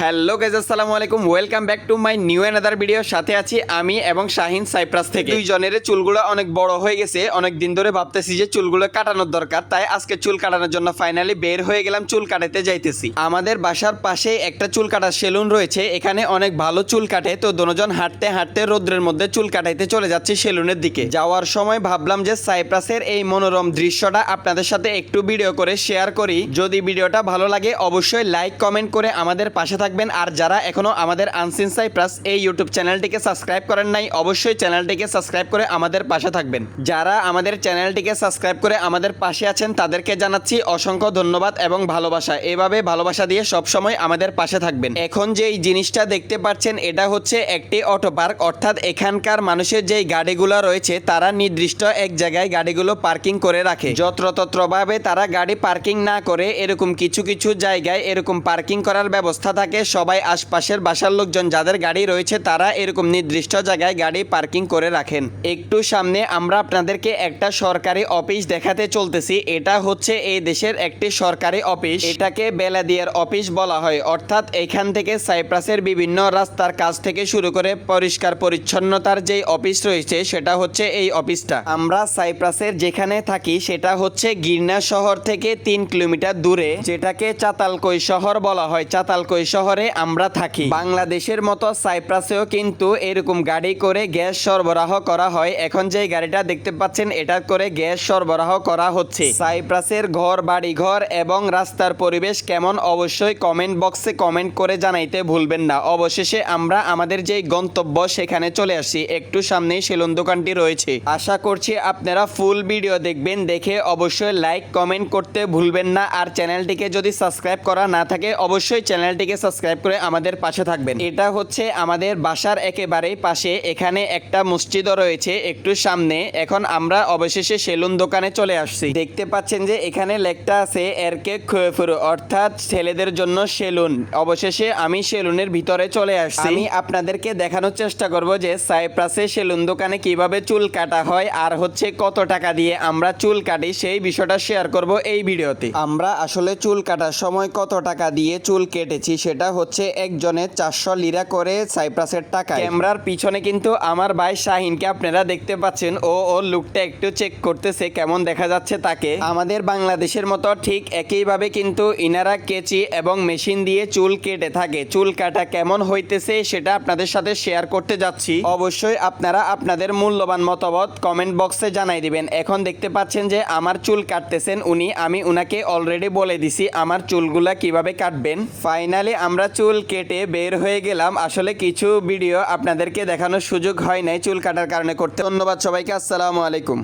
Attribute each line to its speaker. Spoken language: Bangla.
Speaker 1: হ্যালো গাইজ আসসালামু আলাইকুম। Welcome back to my new another video সাথে আছি আমি এবং শাহিন সাইপ্রাস থেকে। দুইজনের চুলগুলো অনেক বড় হয়ে গেছে। অনেক দিন ধরে ভাবতেছি যে চুলগুলো কাটানোর দরকার। তাই আজকে চুল কাটানোর জন্য ফাইনালি বের হয়ে গেলাম চুল কাটাতে যাইতেছি। আমাদের বাসার পাশে একটা চুল কাটার সেলুন রয়েছে। এখানে অনেক ভালো চুল কাটে। তো দুজন হাঁটতে হাঁটতে রোদ্রের মধ্যে চুল কাটাইতে চলে যাচ্ছি সেলুনের দিকে। যাওয়ার সময় ভাবলাম যে সাইপ্রাসের এই মনোরম দৃশ্যটা আপনাদের সাথে একটু ভিডিও করে শেয়ার করি। যদি ভিডিওটা ভালো লাগে, অবশ্যই লাইক কমেন্ট করে আমাদের পাশে থাকবেন। আর যারা এখনও আমাদের আনসিন সাইপ্রাস এই ইউটিউব চ্যানেলটিকে সাবস্ক্রাইব করেন নাই, অবশ্যই চ্যানেলটিকে সাবস্ক্রাইব করে আমাদের পাশে থাকবেন। যারা আমাদের চ্যানেলটিকে সাবস্ক্রাইব করে আমাদের পাশে আছেন, তাদেরকে জানাচ্ছি অসংখ্য ধন্যবাদ এবং ভালোবাসা। এভাবে ভালোবাসা দিয়ে সবসময় আমাদের পাশে থাকবেন। এখন যে এই জিনিসটা দেখতে পাচ্ছেন, এটা হচ্ছে একটি অটো পার্ক। অর্থাৎ এখানকার মানুষের যেই গাড়িগুলো রয়েছে, তারা নির্দিষ্ট এক জায়গায় গাড়িগুলো পার্কিং করে রাখে। যত্রতত্রভাবে তারা গাড়ি পার্কিং না করে, এরকম কিছু কিছু জায়গায় এরকম পার্কিং করার ব্যবস্থা থাকে। সবাই আশপাশের বাসার লোকজন যাদের গাড়ি রয়েছে তারা এরকম নির্দিষ্ট জায়গায় গাড়ি পার্কিং করে রাখেন। একটু সামনে আমরা আপনাদেরকে একটা সরকারি অফিস দেখাতে চলতেছি। এটা হচ্ছে এই দেশের একটি সরকারি অফিস। এটাকে বেলাদিয়ার অফিস বলা হয়। অর্থাৎ এখান থেকে সাইপ্রাসের বিভিন্ন রাস্তার কাজ থেকে শুরু করে পরিষ্কার পরিচ্ছন্নতার যেই অফিস রয়েছে, সেটা হচ্ছে এই অফিসটা। আমরা সাইপ্রাসের যেখানে থাকি, সেটা হচ্ছে গির্না শহর থেকে তিন কিলোমিটার দূরে, যেটাকে চাতালকই শহর বলা হয়। চাতালকই শহরে আমরা থাকি। বাংলাদেশের মতো সাইপ্রাসেও কিন্তু এরকম গাড়ি করে গ্যাস সরবরাহ করা হয়। এখন যে গাড়িটা দেখতে পাচ্ছেন, এটা করে গ্যাস সরবরাহ করা হচ্ছে। সাইপ্রাসের ঘর বাড়ি ঘর এবং রাস্তার পরিবেশ কেমন অবশ্যই কমেন্ট বক্সে কমেন্ট করে জানাইতে ভুলবেন না। অবশেষে আমরা আমাদের যে গন্তব্য, সেখানে চলে আসি। একটু সামনেই সেলুন দোকানটি রয়েছে। আশা করছি আপনারা ফুল ভিডিও দেখবেন। দেখে অবশ্যই লাইক, কমেন্ট করতে ভুলবেন না। আর চ্যানেলটিকে যদি সাবস্ক্রাইব করা না থাকে, অবশ্যই চ্যানেলটিকে সাবস্ক্রাইব করে আমাদের পাশে থাকবেন। এটা হচ্ছে আমাদের বাসার একেবারেই পাশে। এখানে একটা মসজিদও রয়েছে একটু সামনে। এখন আমরা অবশেষে সেলুন দোকানে চলে আসছি। দেখতে পাচ্ছেন যে এখানে লেখটা আছে এরকে খোয়েফুর, অর্থাৎ ছেলেদের জন্য সেলুন। অবশেষে আমি সেলুনের ভিতরে চলে আসছি। আমি আপনাদেরকে দেখানোর চেষ্টা করব যে সাইপ্রাসে সেলুন দোকানে কীভাবে চুল কাটা হয় আর হচ্ছে কত টাকা দিয়ে আমরা চুল কাটি, সেই বিষয়টা শেয়ার করব এই ভিডিওতে। আমরা আসলে চুল কাটার সময় কত টাকা দিয়ে চুল কেটেছি সেটা হচ্ছে একজনের চারশো লিরা করে সাইপ্রাসের টাকা ক্যামেরার পিছনে কিন্তু আমার ভাই শাহিনকে আপনারা দেখতে পাচ্ছেন। ও ওর লুকটা একটু চেক করতেছে, কেমন দেখা যাচ্ছে তাকে। আমাদের বাংলাদেশের মতো ঠিক একইভাবে কিন্তু ইনারা কেচি এবং মেশিন দিয়ে চুল কেটে থাকে। চুল কাটা কেমন হইতেছে সেটা আপনাদের সাথে শেয়ার করতে যাচ্ছি। অবশ্যই আপনারা আপনাদের মূল্যবান মতামত কমেন্ট বক্সে জানাই দিবেন। এখন দেখতে পাচ্ছেন যে আমার চুল কাটতেছেন উনি, আমি উনাকে অলরেডি বলে দিছি আমার চুলগুলা কীভাবে কাটবেন। ফাইনালি আমরা চুল কেটে বের হয়ে গেলাম। আসলে কিছু ভিডিও আপনাদেরকে দেখানোর সুযোগ হয় নাই চুল কাটার কারণে করতে। ধন্যবাদ সবাইকে, আসসালামু আলাইকুম।